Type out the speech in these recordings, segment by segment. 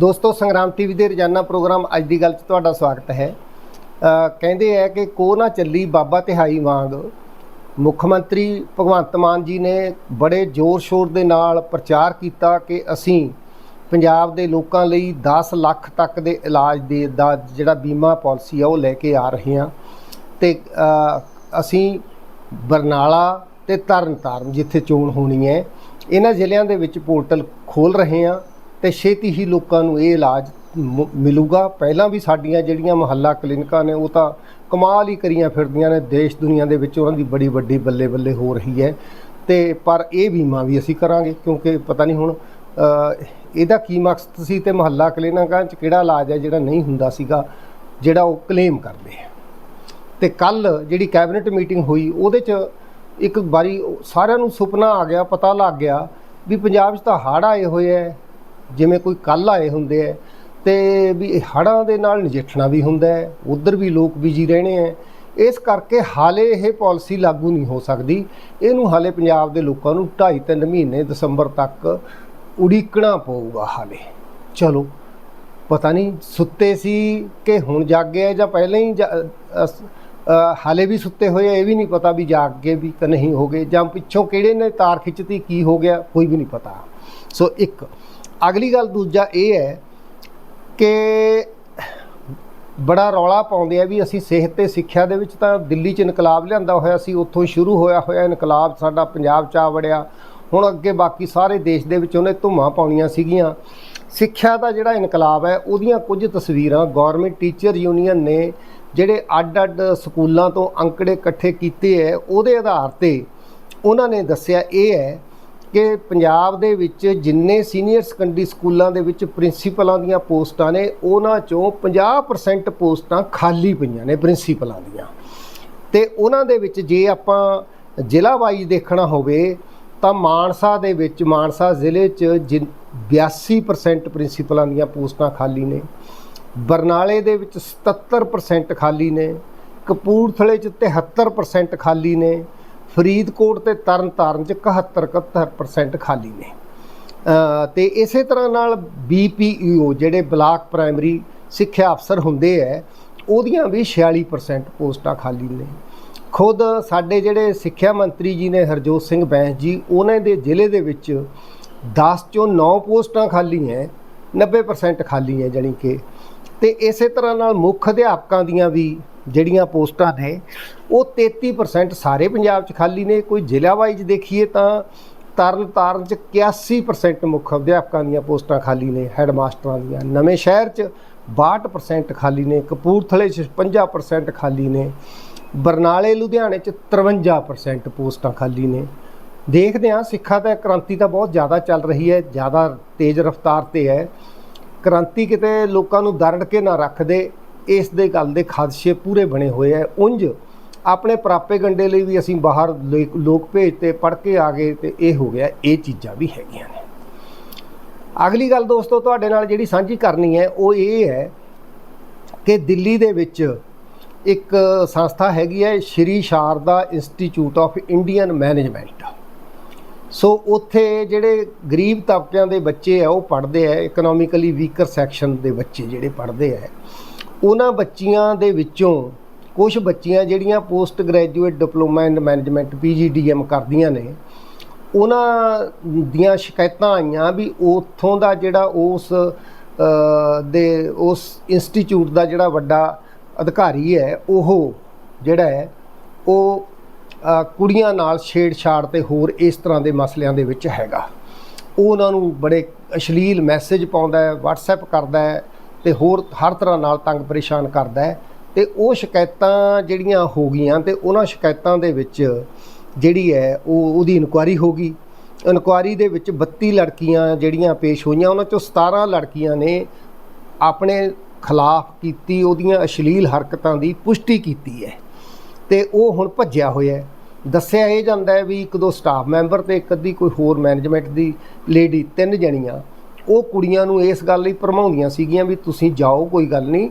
ਦੋਸਤੋ, ਸੰਗਰਾਮ ਟੀਵੀ ਦੇ ਰੋਜ਼ਾਨਾ ਪ੍ਰੋਗਰਾਮ ਅੱਜ ਦੀ ਗੱਲ 'ਚ ਤੁਹਾਡਾ ਸਵਾਗਤ ਹੈ। ਕਹਿੰਦੇ ਹੈ ਕਿ ਕੋ ਨਾ ਚੱਲੀ ਬਾਬਾ ਤਿਹਾਈ ਵਾਂਗ। ਮੁੱਖ ਮੰਤਰੀ ਭਗਵੰਤ ਮਾਨ ਜੀ ਨੇ ਬੜੇ ਜ਼ੋਰ ਸ਼ੋਰ ਦੇ ਨਾਲ ਪ੍ਰਚਾਰ ਕੀਤਾ ਕਿ ਅਸੀਂ ਪੰਜਾਬ ਦੇ ਲੋਕਾਂ ਲਈ 10 ਲੱਖ ਤੱਕ ਦੇ ਇਲਾਜ ਦੇ ਦਾ ਜਿਹੜਾ ਬੀਮਾ ਪਾਲਿਸੀ ਆ, ਉਹ ਲੈ ਕੇ ਆ ਰਹੇ ਹਾਂ। ਤੇ ਅਸੀਂ ਬਰਨਾਲਾ ਤੇ ਤਰਨਤਾਰਨ ਜਿੱਥੇ ਚੋਣ ਹੋਣੀ ਹੈ, ਇਹਨਾਂ ਜ਼ਿਲ੍ਹਿਆਂ ਦੇ ਵਿੱਚ ਪੋਰਟਲ ਖੋਲ ਰਹੇ ਹਾਂ। ਤੇ ਛੇਤੀ ਹੀ ਲੋਕਾਂ ਨੂੰ ਇਹ ਇਲਾਜ ਮ- ਮਿਲੂਗਾ। ਪਹਿਲਾਂ ਵੀ ਸਾਡੀਆਂ ਜਿਹੜੀਆਂ ਮੁਹੱਲਾ ਕਲੀਨਿਕਾਂ ਨੇ, ਉਹ ਤਾਂ ਕਮਾਲ ਹੀ ਕਰੀਆਂ ਫਿਰਦੀਆਂ ਨੇ ਦੇਸ਼ ਦੁਨੀਆ ਦੇ ਵਿੱਚ। ਉਹਨਾਂ ਦੀ ਬੜੀ ਵੱਡੀ ਬੱਲੇ ਬੱਲੇ ਹੋ ਰਹੀ ਹੈ। ਤੇ ਪਰ ਇਹ ਬੀਮਾ ਵੀ ਅਸੀਂ ਕਰਾਂਗੇ, ਕਿਉਂਕਿ ਪਤਾ ਨਹੀਂ ਹੁਣ ਇਹਦਾ ਕੀ ਮਕਸਦ ਸੀ ਤੇ ਮਹੱਲਾ ਕਲੀਨਿਕਾਂ 'ਚ ਕਿਹੜਾ ਇਲਾਜ ਹੈ ਜਿਹੜਾ ਨਹੀਂ ਹੁੰਦਾ ਸੀਗਾ, ਜਿਹੜਾ ਉਹ ਕਲੇਮ ਕਰਦੇ ਆ। ਤੇ ਕੱਲ ਜਿਹੜੀ ਕੈਬਨਿਟ ਮੀਟਿੰਗ ਹੋਈ, ਉਹਦੇ 'ਚ ਇੱਕ ਵਾਰੀ ਸਾਰਿਆਂ ਨੂੰ ਸੁਪਨਾ ਆ ਗਿਆ, ਪਤਾ ਲੱਗ ਗਿਆ ਵੀ ਪੰਜਾਬ 'ਚ ਤਾਂ ਹੜ੍ਹ ਆਏ ਹੋਏ ਐ ਜਿਵੇਂ ਕੋਈ ਕੱਲ ਆਏ ਹੁੰਦੇ ਐ, ਤੇ ਵੀ ਇਹ ਹੜ੍ਹਾਂ ਦੇ ਨਾਲ ਨਜਿੱਠਣਾ ਵੀ ਹੁੰਦਾ ਹੈ ਉਧਰ ਵੀ ਲੋਕ ਬਿਜ਼ੀ ਰਹਿਣੇ ਐ। ਇਸ ਕਰਕੇ ਹਾਲੇ ਇਹ ਪਾਲਿਸੀ ਲਾਗੂ ਨਹੀਂ ਹੋ ਸਕਦੀ। ਇਹਨੂੰ ਹਾਲੇ ਪੰਜਾਬ ਦੇ ਲੋਕਾਂ ਨੂੰ 2.5 3 ਮਹੀਨੇ ਦਸੰਬਰ ਤੱਕ ਉਡੀਕਣਾ ਪਊਗਾ ਹਾਲੇ। ਚਲੋ, ਪਤਾ ਨਹੀਂ ਸੁੱਤੇ ਸੀ ਕਿ ਹੁਣ ਜਾਗੇ ਆ ਜਾਂ ਪਹਿਲਾਂ ਹੀ ਜਾ- ਹਾਲੇ ਵੀ ਸੁੱਤੇ ਹੋਏ ਇਹ ਵੀ ਨਹੀਂ ਪਤਾ ਵੀ ਜਾਗ ਕੇ ਵੀ ਕਿ ਨਹੀਂ ਹੋ ਗਏ ਜਾਂ ਪਿੱਛੋਂ ਕਿਹੜੇ ਨੇ ਤਾਰ ਖਿੱਚਤੀ, ਕੀ ਹੋ ਗਿਆ, ਕੋਈ ਵੀ ਨਹੀਂ ਪਤਾ। ਸੋ ਇੱਕ ਅਗਲੀ ਗੱਲ ਦੂਜਾ ਇਹ ਹੈ ਕਿ ਬੜਾ ਰੌਲਾ ਪਾਉਂਦੇ ਆ ਵੀ ਅਸੀਂ ਸਿਹਤ ਤੇ ਸਿੱਖਿਆ ਦੇ ਵਿੱਚ ਤਾਂ ਦਿੱਲੀ 'ਚ ਇਨਕਲਾਬ ਲਿਆਂਦਾ ਹੋਇਆ ਸੀ, ਉੱਥੋਂ ਸ਼ੁਰੂ ਹੋਇਆ ਹੋਇਆ ਇਨਕਲਾਬ ਸਾਡਾ ਪੰਜਾਬ 'ਚ ਆ ਵੜਿਆ। ਹੁਣ ਅੱਗੇ ਬਾਕੀ ਸਾਰੇ ਦੇਸ਼ ਦੇ ਵਿੱਚ ਉਹਨੇ ਧੁੰਮਾਂ ਪਾਉਣੀਆਂ ਸੀਗੀਆਂ। ਸਿੱਖਿਆ ਦਾ ਜਿਹੜਾ ਇਨਕਲਾਬ ਹੈ, ਉਹਦੀਆਂ ਕੁਝ ਤਸਵੀਰਾਂ ਗਵਰਨਮੈਂਟ ਟੀਚਰ ਯੂਨੀਅਨ ਨੇ ਜਿਹੜੇ ਅੱਡ-ਅੱਡ ਸਕੂਲਾਂ ਤੋਂ ਅੰਕੜੇ ਇਕੱਠੇ ਕੀਤੇ ਹੈ, ਉਹਦੇ ਆਧਾਰ ਤੇ ਉਹਨਾਂ ਨੇ ਦੱਸਿਆ ਇਹ ਹੈ ਕਿ ਪੰਜਾਬ ਦੇ ਵਿੱਚ ਜਿੰਨੇ ਸੀਨੀਅਰ ਸੈਕੰਡਰੀ ਸਕੂਲਾਂ ਦੇ ਵਿੱਚ ਪ੍ਰਿੰਸੀਪਲਾਂ ਦੀਆਂ ਪੋਸਟਾਂ ਨੇ, ਉਹਨਾਂ ਚੋਂ 50% ਪੋਸਟਾਂ ਖਾਲੀ ਪਈਆਂ ਨੇ ਪ੍ਰਿੰਸੀਪਲਾਂ ਦੀਆਂ। ਤੇ ਉਹਨਾਂ ਦੇ ਵਿੱਚ ਜੇ ਆਪਾਂ ਜ਼ਿਲ੍ਹਾ ਵਾਈਜ਼ ਦੇਖਣਾ ਹੋਵੇ, ਤਾਂ ਮਾਨਸਾ ਦੇ ਵਿੱਚ, ਮਾਨਸਾ ਜ਼ਿਲ੍ਹੇ 'ਚ ਜਿਨ- 82% ਪ੍ਰਿੰਸੀਪਲਾਂ ਦੀਆਂ ਪੋਸਟਾਂ ਖਾਲੀ ਨੇ, ਬਰਨਾਲੇ ਦੇ ਵਿੱਚ 77% ਖਾਲੀ ਨੇ, ਕਪੂਰਥਲੇ 'ਚ 73% ਖਾਲੀ ਨੇ ਫਰੀਦਕੋਟ ਤੇ ਤਰਨਤਾਰਨ 'ਚ 71 71% ਖਾਲੀ ਨੇ। ਅ, ਤੇ ਇਸੇ ਤਰ੍ਹਾਂ ਨਾਲ ਬੀਪੀਈਓ ਜਿਹੜੇ ਬਲਾਕ ਪ੍ਰਾਇਮਰੀ ਸਿੱਖਿਆ ਅਫਸਰ ਹੁੰਦੇ ਐ ਉਹਦੀਆਂ ਵੀ 46% ਪੋਸਟਾਂ ਖਾਲੀ ਨੇ। ਖੁਦ ਸਾਡੇ ਜਿਹੜੇ ਸਿੱਖਿਆ ਮੰਤਰੀ ਜੀ ਨੇ ਹਰਜੋਤ ਸਿੰਘ ਬੈਂਸ ਜੀ ਉਹਨਾਂ ਦੇ ਜ਼ਿਲ੍ਹੇ ਦੇ ਵਿੱਚ 10 ਚੋਂ 9 ਪੋਸਟਾਂ ਖਾਲੀ ਹੈ 90% ਖਾਲੀ ਹੈ ਜਾਣੀ ਕਿ। ਤੇ ਇਸੇ ਤਰ੍ਹਾਂ ਨਾਲ ਮੁੱਖ ਅਧਿਆਪਕਾਂ ਦੀਆਂ ਵੀ ਜਿਹੜੀਆਂ ਪੋਸਟਾਂ ਨੇ ਉਹ 33% ਸਾਰੇ ਪੰਜਾਬ 'ਚ ਖਾਲੀ ਨੇ। ਕੋਈ ਜ਼ਿਲ੍ਹਾ ਵਾਈਜ਼ ਦੇਖੀਏ ਤਾਂ ਤਰਨ ਤਾਰਨ 'ਚ 81% ਮੁੱਖ ਅਧਿਆਪਕਾਂ ਦੀਆਂ ਪੋਸਟਾਂ ਖਾਲੀ ਨੇ, ਹੈੱਡਮਾਸਟਰਾਂ ਦੀਆਂ। ਨਵੇਂ ਸ਼ਹਿਰ 'ਚ 62% ਖਾਲੀ ਨੇ, ਕਪੂਰਥਲੇ 'ਚ 55% ਖਾਲੀ ਨੇ, ਬਰਨਾਲੇ, ਲੁਧਿਆਣੇ 'ਚ 53% ਪੋਸਟਾਂ ਖਾਲੀ ਨੇ। ਦੇਖਦੇ ਹਾਂ, ਸਿੱਖਾ ਦਾ ਕ੍ਰਾਂਤੀ ਤਾਂ ਬਹੁਤ ਜ਼ਿਆਦਾ ਚੱਲ ਰਹੀ ਹੈ, ਜ਼ਿਆਦਾ ਤੇਜ਼ ਰਫ਼ਤਾਰ ਤੇ ਹੈ। ਕ੍ਰਾਂਤੀ ਕਿਤੇ ਲੋਕਾਂ ਨੂੰ ਦਰੜ ਕੇ ਨਾ ਰੱਖਦੇ ਇਸ ਦੇ ਗੱਲ ਦੇ ਖਾਦਸ਼ੇ ਪੂਰੇ ਬਣੇ ਹੋਏ ਹੈ। ਉਂਝ ਆਪਣੇ ਪ੍ਰਾਪੇ ਗੰਡੇ ਲਈ ਵੀ ਅਸੀਂ ਬਾਹਰ ਲੇ- ਲੋਕ ਭੇਜਤੇ ਪੜ ਕੇ ਆ ਗਏ ਤੇ ਇਹ ਹੋ ਗਿਆ, ਇਹ ਚੀਜ਼ਾਂ ਵੀ ਹੈਗੀਆਂ ਨੇ। ਅਗਲੀ ਗੱਲ ਦੋਸਤੋ, ਤੁਹਾਡੇ ਨਾਲ ਜਿਹੜੀ ਸਾਂਝੀ ਕਰਨੀ ਹੈ, ਉਹ ਇਹ ਹੈ ਕਿ ਦਿੱਲੀ ਦੇ ਵਿੱਚ ਇੱਕ ਸੰਸਥਾ ਹੈਗੀ ਹੈ, Shri Sharda institute of Indian management. So ਉੱਥੇ ਜਿਹੜੇ ਗਰੀਬ ਤਬਕਿਆਂ ਦੇ ਬੱਚੇ ਆ, ਉਹ ਪੜ੍ਹਦੇ ਆ ਇਕਨੋਮਿਕਲੀ ਵੀਕਰ ਸੈਕਸ਼ਨ ਦੇ ਬੱਚੇ ਜਿਹੜੇ ਪੜ੍ਹਦੇ ਆ, ਉਹਨਾਂ ਬੱਚੀਆਂ ਦੇ ਵਿੱਚੋਂ ਕੁਝ ਬੱਚੀਆਂ ਜਿਹੜੀਆਂ post graduate diploma in management PGDM ਕਰਦੀਆਂ ਨੇ, ਉਹਨਾਂ ਦੀਆਂ ਸ਼ਿਕਾਇਤਾਂ ਆਈਆਂ ਵੀ ਉੱਥੋਂ ਦਾ ਜਿਹੜਾ ਉਸ ਦੇ ਉਸ ਇੰਸਟੀਚਿਊਟ ਦਾ ਜਿਹੜਾ ਵੱਡਾ ਅਧਿਕਾਰੀ ਹੈ, ਉਹ ਜਿਹੜਾ ਹੈ, ਉਹ ਕੁੜੀਆਂ ਨਾਲ ਛੇੜਛਾੜ ਤੇ ਹੋਰ ਇਸ ਤਰ੍ਹਾਂ ਦੇ ਮਸਲਿਆਂ ਦੇ ਵਿੱਚ ਹੈਗਾ। ਉਹ ਉਹਨਾਂ ਨੂੰ ਬੜੇ ਅਸ਼ਲੀਲ ਮੈਸੇਜ ਪਾਉਂਦਾ ਹੈ, WhatsApp ਕਰਦਾ ਹੈ ਤੇ ਹੋਰ ਹਰ ਤਰ੍ਹਾਂ ਨਾਲ ਤੰਗ ਪਰੇਸ਼ਾਨ ਕਰਦਾ ਹੈ। ਤੇ ਉਹ ਸ਼ਿਕਾਇਤਾਂ ਜਿਹੜੀਆਂ ਹੋ ਗਈਆਂ ਤੇ ਉਹਨਾਂ ਸ਼ਿਕਾਇਤਾਂ ਦੇ ਵਿੱਚ ਜਿਹੜੀ ਹੈ ਉਹ ਉਹਦੀ ਇਨਕੁਆਰੀ ਹੋ ਗਈ। ਇਨਕੁਆਰੀ ਦੇ ਵਿੱਚ 32 ਲੜਕੀਆਂ ਜਿਹੜੀਆਂ ਪੇਸ਼ ਹੋਈਆਂ, ਉਹਨਾਂ ਚੋਂ 17 ਲੜਕੀਆਂ ਨੇ ਆਪਣੇ ਖਿਲਾਫ ਕੀਤੀ, ਉਹਦੀਆਂ ਅਸ਼ਲੀਲ ਹਰਕਤਾਂ ਦੀ ਪੁਸ਼ਟੀ ਕੀਤੀ ਹੈ ਤੇ ਉਹ ਹੁਣ ਭੱਜਿਆ ਹੋਇਆ ਹੈ। ਦੱਸਿਆ ਇਹ ਜਾਂਦਾ ਹੈ ਵੀ ਇੱਕ ਦੋ ਸਟਾਫ ਮੈਂਬਰ ਤੇ ਇੱਕ ਅੱਧੀ ਕੋਈ ਹੋਰ ਮੈਨੇਜਮੈਂਟ ਦੀ ਲੇਡੀ ਤਿੰਨ ਜਣੀਆਂ, ਉਹ ਕੁੜੀਆਂ ਨੂੰ ਇਸ ਗੱਲ ਲਈ ਭਰਮਾਉਂਦੀਆਂ ਸੀਗੀਆਂ ਵੀ ਤੁਸੀਂ ਜਾਓ, ਕੋਈ ਗੱਲ ਨਹੀਂ।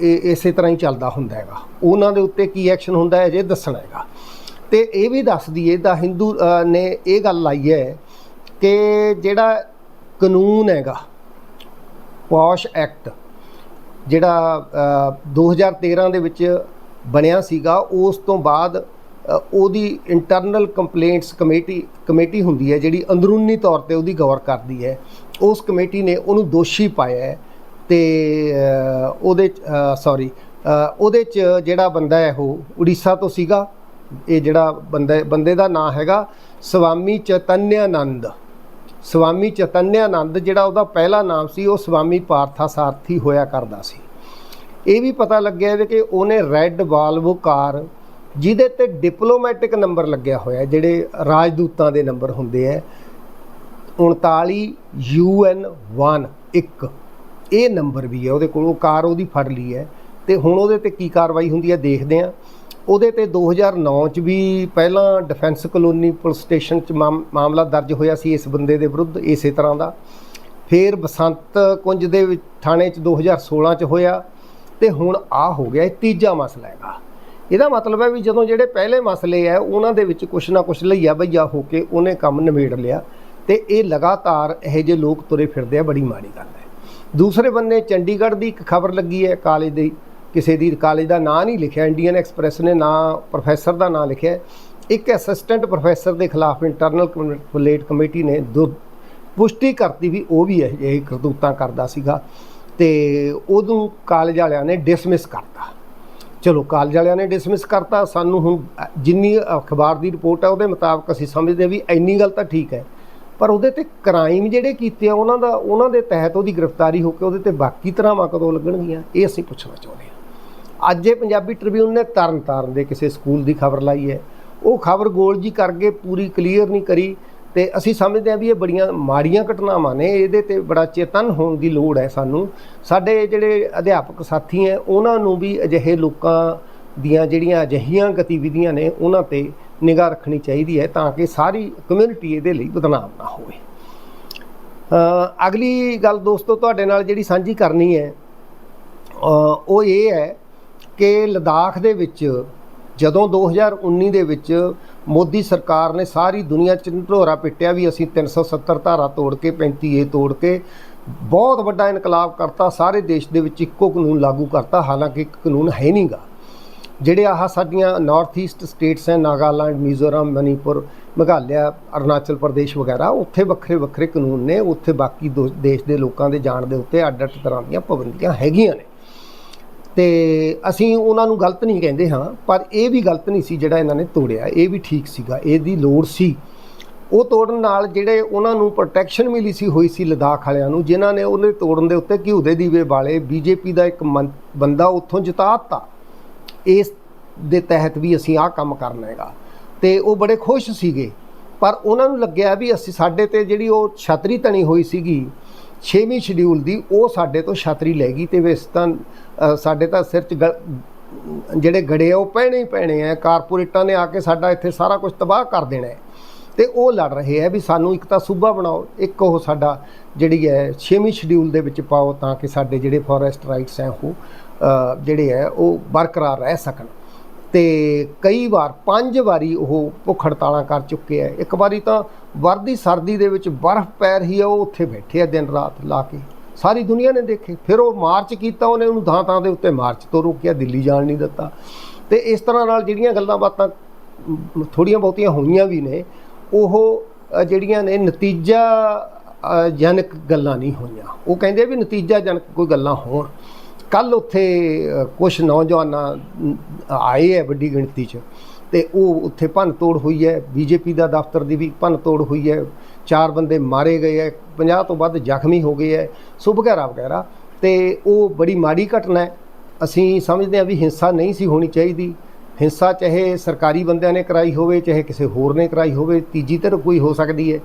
ਇਹ ਇਸੇ ਤਰ੍ਹਾਂ ਹੀ ਚੱਲਦਾ ਹੁੰਦਾ ਹੈਗਾ। ਉਹਨਾਂ ਦੇ ਉੱਤੇ ਕੀ ਐਕਸ਼ਨ ਹੁੰਦਾ ਹੈ ਜੇ ਦੱਸਣਾ ਹੈਗਾ। ਤੇ ਇਹ ਵੀ ਦੱਸ ਦਈਏ ਦਾ ਹਿੰਦੂ ਨੇ ਇਹ ਗੱਲ ਲਾਈ ਹੈ ਕਿ ਜਿਹੜਾ ਕਾਨੂੰਨ ਹੈਗਾ ਪੌਸ਼ ਐਕਟ ਜਿਹੜਾ ਅ, 2013 ਦੇ ਵਿੱਚ ਬਣਿਆ ਸੀਗਾ ਉਸ ਤੋਂ ਬਾਅਦ ਉਹਦੀ ਇੰਟਰਨਲ ਕੰਪਲੇਂਟਸ ਕਮੇਟੀ ਕਮੇਟੀ ਹੁੰਦੀ ਹੈ ਜਿਹੜੀ ਅੰਦਰੂਨੀ ਤੌਰ ਤੇ ਉਹਦੀ ਗੌਰ ਕਰਦੀ ਹੈ। ਉਸ ਕਮੇਟੀ ਨੇ ਉਹਨੂੰ ਦੋਸ਼ੀ ਪਾਇਆ ਹੈ। ਤੇ ਅ, ਉਹਦੇ ਸੌਰੀ ਉਹਦੇ ਚ ਜਿਹੜਾ ਬੰਦਾ ਹੈ ਉਹ ਉੜੀਸਾ ਤੋਂ ਸੀਗਾ। ਇਹ ਜਿਹੜਾ ਬੰਦਾ ਬੰਦੇ ਦਾ ਨਾਮ ਹੈਗਾ ਸਵਾਮੀ ਚੈਤਨਿਆਨੰਦ। ਸਵਾਮੀ ਚੈਤਨਿਆਨੰਦ ਜਿਹੜਾ ਉਹਦਾ ਪਹਿਲਾ ਨਾਮ ਸੀ ਉਹ ਸਵਾਮੀ ਪਾਰਥਾ ਸਾਰਥੀ ਹੋਇਆ ਕਰਦਾ ਸੀ। ਇਹ ਵੀ ਪਤਾ ਲੱਗਿਆ ਵੀ ਕਿ ਉਹਨੇ ਰੈੱਡ ਵਾਲਵੋ ਕਾਰ ਜਿਹਦੇ ਤੇ ਡਿਪਲੋਮੈਟਿਕ ਨੰਬਰ ਲੱਗਿਆ ਹੋਇਆ ਜਿਹੜੇ ਰਾਜਦੂਤਾਂ ਦੇ ਨੰਬਰ ਹੁੰਦੇ ਆ 39 UN 1 ਇੱਕ। ਇਹ ਨੰਬਰ ਵੀ ਹੈ, ਉਹਦੇ ਕੋਲ, ਉਹ ਕਾਰ ਉਹਦੀ ਫੜ ਲਈ ਹੈ। ਤੇ ਹੁਣ ਉਹਦੇ ਤੇ ਕੀ ਕਾਰਵਾਈ ਹੁੰਦੀ ਹੈ, ਦੇਖਦੇ ਆ ਉਹਦੇ ਤੇ 2009 ਚ ਵੀ ਪਹਿਲਾਂ ਡਿਫੈਂਸ ਕਲੋਨੀ ਪੁਲਿਸ ਸਟੇਸ਼ਨ ਚ ਮਾਮ- ਮਾਮਲਾ ਦਰਜ ਹੋਇਆ ਸੀ ਇਸ ਬੰਦੇ ਦੇ ਵਿਰੁੱਧ, ਇਸੇ ਤਰ੍ਹਾਂ ਦਾ। ਫਿਰ ਬਸੰਤ ਕੁੰਜ ਦੇ ਥਾਣੇ ਚ 2016 ਚ ਹੋਇਆ, ਤੇ ਹੁਣ ਆ ਹੋ ਗਿਆ, ਇਹ ਤੀਜਾ ਮਸਲਾ ਹੈਗਾ। ਇਹਦਾ ਮਤਲਬ ਹੈ ਵੀ ਜਦੋਂ ਜਿਹੜੇ ਪਹਿਲੇ ਮਸਲੇ ਆ ਉਹਨਾਂ ਦੇ ਵਿੱਚ ਕੁਛ ਨਾ ਕੁਛ ਲਈਆ ਬਈਆ ਹੋ ਕੇ ਉਹਨੇ ਕੰਮ ਨਿਬੇੜ ਲਿਆ, ਤੇ ਇਹ ਲਗਾਤਾਰ ਇਹੋ ਜਿਹੇ ਲੋਕ ਤੁਰੇ ਫਿਰਦੇ ਆ, ਬੜੀ ਮਾੜੀ ਗੱਲ ਹੈ। ਦੂਸਰੇ ਬੰਨੇ ਚੰਡੀਗੜ੍ਹ ਦੀ ਇੱਕ ਖਬਰ ਲੱਗੀ ਹੈ ਕਾਲਜ ਦੀ, ਕਿਸੇ ਦੀ ਕਾਲਜ ਦਾ ਨਾਂ ਨਹੀਂ ਲਿਖਿਆ, ਇੰਡੀਅਨ ਐਕਸਪ੍ਰੈਸ ਨੇ ਨਾਂ, ਪ੍ਰੋਫੈਸਰ ਦਾ ਨਾਂ ਲਿਖਿਆ ਇੱਕ ਅਸਿਸਟੈਂਟ ਪ੍ਰੋਫੈਸਰ ਦੇ ਖਿਲਾਫ ਇੰਟਰਨਲ ਕੰਪਲੇਂਟ ਕਮੇਟੀ ਨੇ ਦੋ ਪੁਸ਼ਟੀ ਕਰਤੀ ਵੀ ਉਹ ਵੀ ਇਹ ਕਰਤੂਤਾਂ ਕਰਦਾ ਸੀਗਾ ਤੇ ਉਹਨੂੰ ਕਾਲਜ ਵਾਲਿਆਂ ਨੇ ਡਿਸਮਿਸ ਕਰਤਾ। ਚਲੋ, ਕਾਲਜ ਵਾਲਿਆਂ ਨੇ ਡਿਸਮਿਸ ਕਰਤਾ, ਸਾਨੂੰ ਹੁਣ ਜਿੰਨੀ ਅਖਬਾਰ ਦੀ ਰਿਪੋਰਟ ਹੈ ਉਹਦੇ ਮੁਤਾਬਕ ਅਸੀਂ ਸਮਝਦੇ ਹਾਂ ਵੀ ਇੰਨੀ ਗੱਲ ਤਾਂ ਠੀਕ ਹੈ। ਪਰ ਉਹਦੇ ਤੇ ਕ੍ਰਾਈਮ ਜਿਹੜੇ ਕੀਤੇ ਆ, ਉਹਨਾਂ ਦਾ, ਉਹਨਾਂ ਦੇ ਤਹਿਤ ਉਹਦੀ ਗ੍ਰਿਫਤਾਰੀ ਹੋ ਕੇ ਉਹਦੇ ਤੇ ਬਾਕੀ ਧਰਾਵਾਂ ਕਦੋਂ ਲੱਗਣਗੀਆਂ, ਇਹ ਅਸੀਂ ਪੁੱਛਣਾ ਚਾਹੁੰਦੇ ਹਾਂ। ਅੱਜ ਇਹ ਪੰਜਾਬੀ ਟ੍ਰਿਬਿਊਨ ਨੇ ਤਰਨ ਤਾਰਨ ਦੇ ਕਿਸੇ ਸਕੂਲ ਦੀ ਖਬਰ ਲਾਈ ਹੈ। ਉਹ ਖਬਰ ਗੋਲ ਜੀ ਕਰਕੇ ਪੂਰੀ ਕਲੀਅਰ ਨਹੀਂ ਕਰੀ ਤੇ ਅਸੀਂ ਸਮਝਦੇ ਹਾਂ ਵੀ ਇਹ ਬੜੀਆਂ ਮਾੜੀਆਂ ਘਟਨਾਵਾਂ ਨੇ, ਇਹਦੇ ਤੇ ਬੜਾ ਚੇਤਨ ਹੋਣ ਦੀ ਲੋੜ ਹੈ ਸਾਨੂੰ। ਸਾਡੇ ਜਿਹੜੇ ਅਧਿਆਪਕ ਸਾਥੀ ਹੈ, ਉਹਨਾਂ ਨੂੰ ਵੀ ਅਜਿਹੇ ਲੋਕਾਂ ਦੀਆਂ ਜਿਹੜੀਆਂ ਅਜਿਹੀਆਂ ਗਤੀਵਿਧੀਆਂ ਨੇ, ਉਹਨਾਂ ਤੇ ਨਿਗਾਹ ਰੱਖਣੀ ਚਾਹੀਦੀ ਹੈ ਤਾਂ ਕਿ ਸਾਰੀ ਕਮਿਊਨਿਟੀ ਇਹਦੇ ਲਈ ਬਦਨਾਮ ਨਾ ਹੋਵੇ। ਅਗਲੀ ਗੱਲ ਦੋਸਤੋ, ਤੁਹਾਡੇ ਨਾਲ ਜਿਹੜੀ ਸਾਂਝੀ ਕਰਨੀ ਹੈ ਉਹ ਇਹ ਹੈ ਕਿ ਲਦਾਖ ਦੇ ਵਿੱਚ ਜਦੋਂ 2019 ਦੇ ਵਿੱਚ ਮੋਦੀ ਸਰਕਾਰ ਨੇ ਸਾਰੀ ਦੁਨੀਆ 'ਚ ਢੋਰਾ ਪਿੱਟਿਆ ਵੀ ਅਸੀਂ 370 ਧਾਰਾ ਤੋੜ ਕੇ 35 ਏ ਤੋੜ ਕੇ, ਬਹੁਤ ਵੱਡਾ ਇਨਕਲਾਬ ਕਰਤਾ, ਸਾਰੇ ਦੇਸ਼ ਦੇ ਵਿੱਚ ਇੱਕੋ ਕਾਨੂੰਨ ਲਾਗੂ ਕਰਤਾ, ਹਾਲਾਂਕਿ ਇੱਕ ਕਾਨੂੰਨ ਹੈ ਨਹੀਂਗਾ ਜਿਹੜੇ ਆਹ ਸਾਡੀਆਂ ਨਾਰਥ ਈਸਟ ਸਟੇਟਸ ਹੈ, ਨਾਗਾਲੈਂਡ, ਮਿਜ਼ੋਰਮ, ਮਨੀਪੁਰ, ਮੇਘਾਲਿਆ, ਅਰੁਣਾਚਲ ਪ੍ਰਦੇਸ਼ ਵਗੈਰਾ, ਉੱਥੇ ਵੱਖਰੇ ਵੱਖਰੇ ਕਾਨੂੰਨ ਨੇ, ਉੱਥੇ ਬਾਕੀ ਦੋ- ਦੇਸ਼ ਦੇ ਲੋਕਾਂ ਦੇ ਜਾਣ ਦੇ ਉੱਤੇ ਅੱਡ ਅੱਡ ਤਰ੍ਹਾਂ ਦੀਆਂ ਪਾਬੰਦੀਆਂ ਹੈਗੀਆਂ ਨੇ। ਤੇ ਅਸੀਂ ਉਹਨਾਂ ਨੂੰ ਗਲਤ ਨਹੀਂ ਕਹਿੰਦੇ ਹਾਂ, ਪਰ ਇਹ ਵੀ ਗਲਤ ਨਹੀਂ ਸੀ ਜਿਹੜਾ ਇਹਨਾਂ ਨੇ ਤੋੜਿਆ, ਇਹ ਵੀ ਠੀਕ ਸੀਗਾ, ਇਹਦੀ ਲੋੜ ਸੀ। ਉਹ ਤੋੜਨ ਨਾਲ ਜਿਹੜੇ ਉਹਨਾਂ ਨੂੰ ਪ੍ਰੋਟੈਕਸ਼ਨ ਮਿਲੀ ਸੀ, ਹੋਈ ਸੀ ਲਦਾਖ ਵਾਲਿਆਂ ਨੂੰ, ਜਿਨ੍ਹਾਂ ਨੇ ਉਹਨੇ ਤੋੜਨ ਦੇ ਉੱਤੇ ਘਿਓ ਦੇ ਦੀਵੇ ਵਾਲੇ ਬੀਜੇਪੀ ਦਾ ਇੱਕ ਮੰ- ਬੰਦਾ ਉੱਥੋਂ ਜਿਤਾਤਾ। ਇਸ ਦੇ ਤਹਿਤ ਵੀ ਅਸੀਂ ਆਹ ਕੰਮ ਕਰਨਾ ਹੈਗਾ। ਤੇ ਉਹ ਬੜੇ ਖੁਸ਼ ਸੀਗੇ। ਪਰ ਉਹਨਾਂ ਨੂੰ ਲੱਗਿਆ ਵੀ ਅਸੀਂ ਸਾਡੇ ਤੇ ਜਿਹੜੀ ਉਹ ਛਤਰੀ ਤਣੀ ਹੋਈ ਸੀਗੀ 6ਵੀਂ ਸ਼ਡਿਊਲ ਦੀ, ਉਹ ਸਾਡੇ ਤੋਂ ਛਤਰੀ ਲੈ ਗਈ ਤੇ ਵੇਸ ਤਾਂ ਸਾਡੇ ਤਾਂ ਸਿਰ 'ਚ ਗ- ਜਿਹੜੇ ਗੜੇ ਆ, ਉਹ ਪੈਣੇ ਹੀ ਪੈਣੇ ਆ। ਕਾਰਪੋਰੇਟਾਂ ਨੇ ਆ ਕੇ ਸਾਡਾ ਇੱਥੇ ਸਾਰਾ ਕੁਝ ਤਬਾਹ ਕਰ ਦੇਣਾ ਹੈ। ਤੇ ਉਹ ਲੜ ਰਹੇ ਆ ਵੀ ਸਾਨੂੰ ਇੱਕ ਤਾਂ ਸੂਬਾ ਬਣਾਓ, ਇੱਕ ਉਹ ਸਾਡਾ ਜਿਹੜੀ ਹੈ 6ਵੀਂ ਸ਼ਡਿਊਲ ਦੇ ਵਿੱਚ ਪਾਓ ਤਾਂ ਕਿ ਸਾਡੇ ਜਿਹੜੇ ਫੋਰੈਸਟ ਰਾਈਟਸ ਹੈ ਉਹ ਜਿਹੜੇ ਹੈ ਉਹ ਬਰਕਰਾਰ ਰਹਿ ਸਕਣ। ਤੇ ਕਈ ਵਾਰ ਪੰਜ ਵਾਰੀ ਉਹ ਭੁੱਖ ਹੜਤਾਲਾਂ ਕਰ ਚੁੱਕੇ ਆ ਇੱਕ ਵਾਰੀ ਤਾਂ ਵਰਦੀ ਸਰਦੀ ਦੇ ਵਿੱਚ ਬਰਫ਼ ਪੈ ਰਹੀ ਆ ਉਹ ਉੱਥੇ ਬੈਠੇ ਆ ਦਿਨ ਰਾਤ ਲਾ ਕੇ। ਸਾਰੀ ਦੁਨੀਆ ਨੇ ਦੇਖੇ। ਫਿਰ ਉਹ ਮਾਰਚ ਕੀਤਾ ਉਹਨੇ ਉਹਨੂੰ ਥਾਂ ਥਾਂ ਦੇ ਉੱਤੇ ਮਾਰਚ ਤੋਂ ਰੋਕਿਆ ਦਿੱਲੀ ਜਾਣ ਨਹੀਂ ਦਿੱਤਾ। ਤੇ ਇਸ ਤਰ੍ਹਾਂ ਨਾਲ ਜਿਹੜੀਆਂ ਗੱਲਾਂ ਬਾਤਾਂ ਮ, ਥੋੜੀਆਂ ਬਹੁਤੀਆਂ ਹੋਈਆਂ ਵੀ ਨੇ ਉਹ ਜਿਹੜੀਆਂ ਨੇ ਨਤੀਜਾ ਜਨਕ ਗੱਲਾਂ ਨਹੀਂ ਹੋਈਆਂ। ਉਹ ਕਹਿੰਦੇ ਵੀ ਨਤੀਜਾ ਜਨਕ ਕੋਈ ਗੱਲਾਂ ਹੋਣ। ਕੱਲ ਉੱਥੇ ਕੁਝ ਨੌਜਵਾਨਾਂ ਆਏ ਹੈ ਵੱਡੀ ਗਿਣਤੀ 'ਚ ਤੇ ਉਹ ਉੱਥੇ ਭੰਨ ਤੋੜ ਹੋਈ ਹੈ ਬੀਜੇਪੀ ਦਾ ਦਫ਼ਤਰ ਦੀ ਵੀ ਭੰਨ ਤੋੜ ਹੋਈ ਹੈ ਚਾਰ ਬੰਦੇ ਮਾਰੇ ਗਏ ਹੈ 50 ਤੋਂ ਵੱਧ ਜ਼ਖਮੀ ਹੋ ਗਏ ਹੈ ਸੋ ਵਗੈਰਾ ਵਗੈਰਾ ਤੇ ਉਹ ਬੜੀ ਮਾੜੀ ਘਟਨਾ ਹੈ ਅਸੀਂ ਸਮਝਦੇ ਹਾਂ ਵੀ ਹਿੰਸਾ ਨਹੀਂ ਸੀ ਹੋਣੀ ਚਾਹੀਦੀ। ਹਿੰਸਾ ਚਾਹੇ ਸਰਕਾਰੀ ਬੰਦਿਆਂ ਨੇ ਕਰਾਈ ਹੋਵੇ, ਚਾਹੇ ਕਿਸੇ ਹੋਰ ਨੇ ਕਰਾਈ ਹੋਵੇ, ਤੀਜੀ ਧਿਰ ਕੋਈ ਹੋ ਸਕਦੀ ਹੈ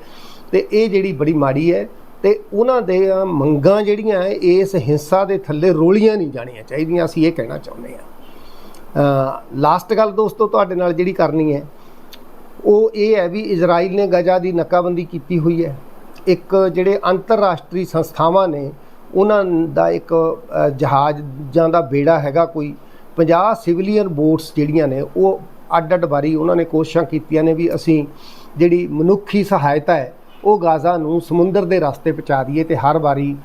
ਤੇ ਇਹ ਜਿਹੜੀ ਬੜੀ ਮਾੜੀ ਹੈ ਤੇ ਉਹਨਾਂ ਦੇ ਮੰਗਾਂ ਜਿਹੜੀਆਂ ਇਸ ਹਿੰਸਾ ਦੇ ਥੱਲੇ ਰੋਲੀਆਂ ਨਹੀਂ ਜਾਣੀਆਂ ਚਾਹੀਦੀਆਂ ਅਸੀਂ ਇਹ ਕਹਿਣਾ ਚਾਹੁੰਦੇ ਹਾਂ। ਲਾਸਟ ਗੱਲ ਦੋਸਤੋ ਤੁਹਾਡੇ ਨਾਲ ਜਿਹੜੀ ਕਰਨੀ ਹੈ ਉਹ ਇਹ ਹੈ ਵੀ ਇਜ਼ਰਾਈਲ ਨੇ ਗਜ਼ਾ ਦੀ ਨਕਾਬੰਦੀ ਕੀਤੀ ਹੋਈ ਹੈ ਇੱਕ ਜਿਹੜੇ ਅੰਤਰਰਾਸ਼ਟਰੀ ਸੰਸਥਾਵਾਂ ਨੇ ਉਹਨਾਂ ਦਾ ਇੱਕ ਅ, ਜਹਾਜ਼ਾਂ ਦਾ ਬੇੜਾ ਹੈਗਾ ਕੋਈ 50 ਸਿਵਲੀਅਨ ਬੋਟਸ ਜਿਹੜੀਆਂ ਨੇ ਉਹ ਅੱਡ ਅੱਡ ਵਾਰੀ ਉਹਨਾਂ ਨੇ ਕੋਸ਼ਿਸ਼ਾਂ ਕੀਤੀਆਂ ਨੇ ਵੀ ਅਸੀਂ ਜਿਹੜੀ ਮਨੁੱਖੀ ਸਹਾਇਤਾ ਹੈ ਉਹ ਗਾਜ਼ਾ ਨੂੰ ਸਮੁੰਦਰ ਦੇ ਰਸਤੇ ਪਹੁੰਚਾ ਦਈਏ ਤੇ ਹਰ ਵਾਰੀ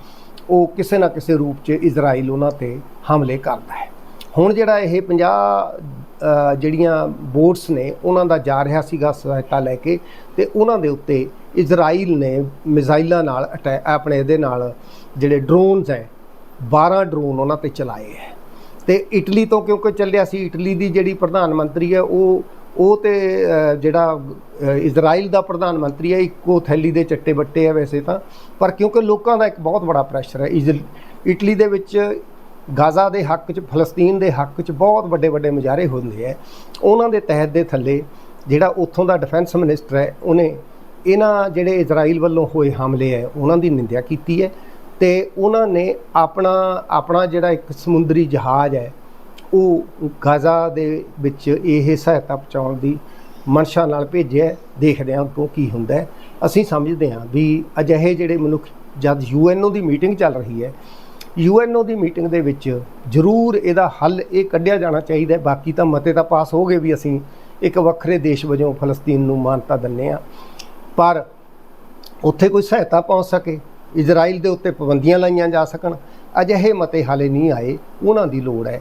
ਉਹ ਕਿਸੇ ਨਾ ਕਿਸੇ ਰੂਪ 'ਚ ਇਜ਼ਰਾਈਲ ਉਹਨਾਂ ਤੇ ਹਮਲੇ ਕਰਦਾ ਹੈ। ਹੁਣ ਜਿਹੜਾ ਇਹ 50 ਜਿਹੜੀਆਂ ਬੋਟਸ ਨੇ, ਉਹਨਾਂ ਦਾ ਜਾ ਰਿਹਾ ਸੀਗਾ ਸਹਾਇਤਾ ਲੈ ਕੇ ਤੇ ਉਹਨਾਂ ਦੇ ਉੱਤੇ ਇਜ਼ਰਾਈਲ ਨੇ ਮਿਜ਼ਾਈਲਾਂ ਨਾਲ ਅਟੈ- ਆਪਣੇ ਇਹਦੇ ਨਾਲ ਜਿਹੜੇ ਡਰੋਨਸ ਹੈ 12 ਡਰੋਨ ਉਹਨਾਂ ਤੇ ਚਲਾਏ ਹੈ। ਤੇ ਇਟਲੀ ਤੋਂ ਕਿਉਂਕਿ ਚੱਲਿਆ ਸੀ, ਇਟਲੀ ਦੀ ਜਿਹੜੀ ਪ੍ਰਧਾਨ ਮੰਤਰੀ ਹੈ, ਉਹ ਉਹ ਤੇ ਜਿਹੜਾ ਇਜ਼ਰਾਈਲ ਦਾ ਪ੍ਰਧਾਨ ਮੰਤਰੀ ਹੈ, ਇੱਕੋ ਥੈਲੀ ਦੇ ਚੱਟੇ ਬੱਟੇ ਆ ਵੈਸੇ ਤਾਂ। ਪਰ ਕਿਉਂਕਿ ਲੋਕਾਂ ਦਾ ਇੱਕ ਬਹੁਤ ਬੜਾ ਪ੍ਰੈਸ਼ਰ ਹੈ ਇਜ਼ਲ- ਇਟਲੀ ਦੇ ਵਿੱਚ ਗਾਜ਼ਾ ਦੇ ਹੱਕ 'ਚ, ਫਲਸਤੀਨ ਦੇ ਹੱਕ 'ਚ ਬਹੁਤ ਵੱਡੇ ਵੱਡੇ ਮੁਜ਼ਾਹਰੇ ਹੁੰਦੇ ਹੈ ਉਹਨਾਂ ਦੇ ਤਹਿਤ ਦੇ ਥੱਲੇ ਜਿਹੜਾ ਉੱਥੋਂ ਦਾ ਡਿਫੈਂਸ ਮਿਨਿਸਟਰ ਹੈ, ਉਹਨੇ ਇਹਨਾਂ ਜਿਹੜੇ ਇਜ਼ਰਾਈਲ ਵੱਲੋਂ ਹੋਏ ਹਮਲੇ ਹੈ, ਉਹਨਾਂ ਦੀ ਨਿੰਦਿਆ ਕੀਤੀ ਹੈ ਤੇ ਉਹਨਾਂ ਨੇ ਆਪਣਾ ਆਪਣਾ ਜਿਹੜਾ ਇੱਕ ਸਮੁੰਦਰੀ ਜਹਾਜ਼ ਹੈ ਉਹ ਗਾਜ਼ਾ ਦੇ ਵਿੱਚ ਇਹ ਸਹਾਇਤਾ ਪਹੁੰਚਾਉਣ ਦੀ ਮਨਸ਼ਾ ਨਾਲ ਭੇਜਿਆ ਹੈ। ਦੇਖਦੇ ਹਾਂ ਅੱਗੋਂ ਕੀ ਹੁੰਦਾ ਅਸੀਂ ਸਮਝਦੇ ਹਾਂ ਵੀ ਅਜਿਹੇ ਜਿਹੜੇ ਮਨੁੱਖ, ਜਦ ਯੂਐਨਓ ਦੀ ਮੀਟਿੰਗ ਚੱਲ ਰਹੀ ਹੈ, ਯੂਐਨਓ ਦੀ ਮੀਟਿੰਗ ਦੇ ਵਿੱਚ ਜ਼ਰੂਰ ਇਹਦਾ ਹੱਲ ਇਹ ਕੱਢਿਆ ਜਾਣਾ ਚਾਹੀਦਾ ਬਾਕੀ ਤਾਂ ਮਤੇ ਤਾਂ ਪਾਸ ਹੋ ਗਏ ਵੀ ਅਸੀਂ ਇੱਕ ਵੱਖਰੇ ਦੇਸ਼ ਵਜੋਂ ਫਲਸਤੀਨ ਨੂੰ ਮਾਨਤਾ ਦਿੰਨੇ ਆ ਪਰ ਉੱਥੇ ਕੋਈ ਸਹਾਇਤਾ ਪਹੁੰਚ ਸਕੇ, ਇਜ਼ਰਾਈਲ ਦੇ ਉੱਤੇ ਪਾਬੰਦੀਆਂ ਲਾਈਆਂ ਜਾ ਸਕਣ, ਅਜਿਹੇ ਮਤੇ ਹਾਲੇ ਨਹੀਂ ਆਏ। ਉਹਨਾਂ ਦੀ ਲੋੜ ਹੈ।